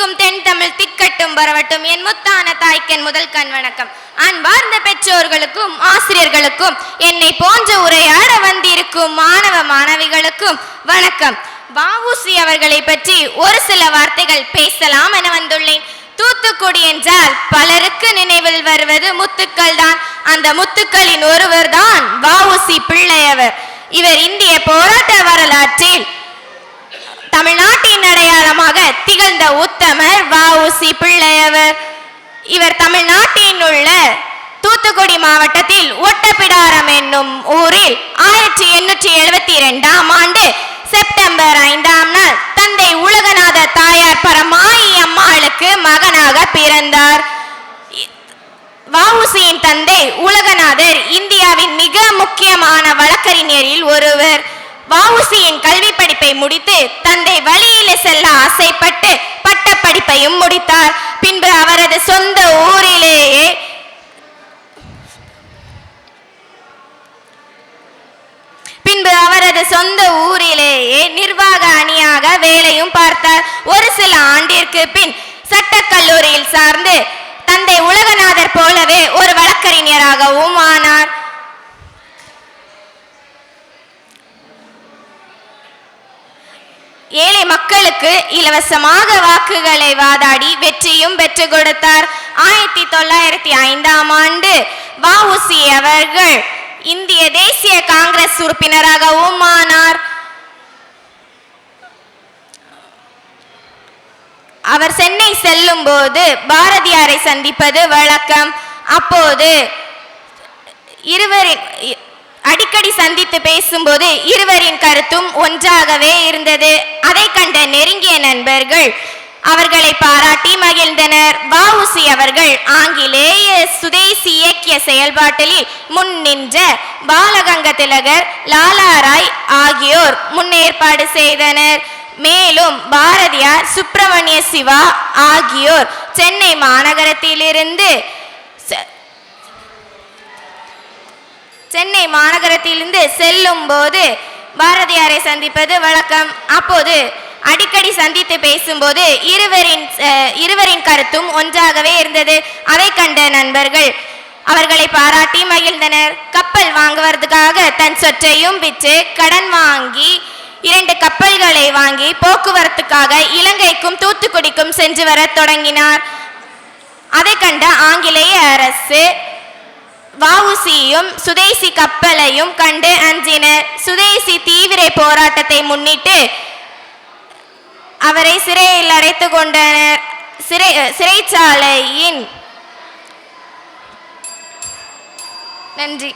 தித்திக்கும் தென் தமிழ் திக்கட்டும் வரவட்டும் என் முத்தான தாய்க்கன் முதல் கண் வணக்கம். அன்பார்ந்த பெற்றோர்களுக்கும் ஆசிரியர்களுக்கும் என்னை போன்ற உரையாட வந்திருக்கும் மாணவ மாணவிகளுக்கும் வணக்கம். வஉசி அவர்களை பற்றி ஒரு சில வார்த்தைகள் பேசலாம் என வந்துள்ளேன். தூத்துக்குடி என்றால் பலருக்கு நினைவில் வருவது முத்துக்கள் தான். அந்த முத்துக்களின் ஒருவர் தான் வாவுசி பிள்ளையவர். இவர் இந்திய போராட்ட வரலாற்றில் திகழ்ந்த உத்தமர் வஉசி பிள்ளையவர். இவர் தமிழ்நாட்டில் உள்ள தூத்துக்குடி மாவட்டத்தில் ஒட்டப்பிடாரம் என்னும் ஊரில் ஆயிரத்தி எண்ணூற்றி எழுபத்தி இரண்டாம் ஆண்டு செப்டம்பர் ஐந்தாம் நாள் தந்தை உலகநாத தாயார் பரமாயி அம்மாளுக்கு மகனாக பிறந்தார். வஉசியின் தந்தை உலகநாதர் இந்தியாவின் மிக முக்கியமான வழக்கறிஞரில் ஒருவர். வஉசியின் கல்வி படிப்பை முடித்து தந்தை வழி முடித்தார் பின்பு அவரது சொந்த ஊரிலேயே பின்பு அவரது சொந்த ஊரிலேயே நிர்வாக அணியாக வேலையும் பார்த்தார். ஒரு சில ஆண்டிற்கு பின் சட்டக்கல்லூரியில் சார்ந்து தந்தை உலகநாதர் போலவே ஒரு வழக்கறிஞராகவும் ஆனார். மக்களுக்கு இலவசமாக வாக்குகளை வாதாடி வெற்றியும் பெற்று கொடுத்தார். ஆயிரத்தி தொள்ளாயிரத்தி ஐந்தாம் ஆண்டு வஉசி அவர்கள் இந்திய தேசிய காங்கிரஸ் உறுப்பினராகவும் ஆனார். அவர் சென்னை செல்லும் போது பாரதியாரை சந்திப்பது வழக்கம். அப்போது இருவரின் அடிக்கடி சந்தித்து பேசும்போது இருவரின் கருத்தும் ஒன்றாகவே இருந்தது. அதை கண்ட நெருங்கிய நண்பர்கள் அவர்களை பாராட்டி மகிழ்ந்தனர். வஉசி அவர்கள் ஆங்கிலேய சுதேசி இயக்கிய செயல்பாட்டில் முன் நின்ற பாலகங்க திலகர் லாலாராய் ஆகியோர் முன்னேற்பாடு செய்தனர். மேலும் பாரதியார் சுப்பிரமணிய சிவா ஆகியோர் சென்னை மாநகரத்திலிருந்து சென்னை மாநகரத்திலிருந்து செல்லும் போது பாரதியாரை சந்திப்பது வழக்கம். அப்போது அடிக்கடி சந்தித்து பேசும்போது இருவரின் இருவரின் கருத்தும் ஒன்றாகவே இருந்தது. அதை கண்ட நண்பர்கள் அவர்களை பாராட்டி மகிழ்ந்தனர். கப்பல் வாங்குவதற்காக தன் சொற்றையும் விற்று கடன் வாங்கி இரண்டு கப்பல்களை வாங்கி போக்குவரத்துக்காக இலங்கைக்கும் தூத்துக்குடிக்கும் சென்று வரத் தொடங்கினார். அதை கண்ட ஆங்கிலேய அரசு வவுசியும் சுதேசி கப்பலையும் கண்டு அஞ்சினர். சுதேசி தீவிர போராட்டத்தை முன்னிட்டு அவரை சிறையில் அடைத்து கொண்டனர். சிறை சிறைச்சாலையின் நன்றி.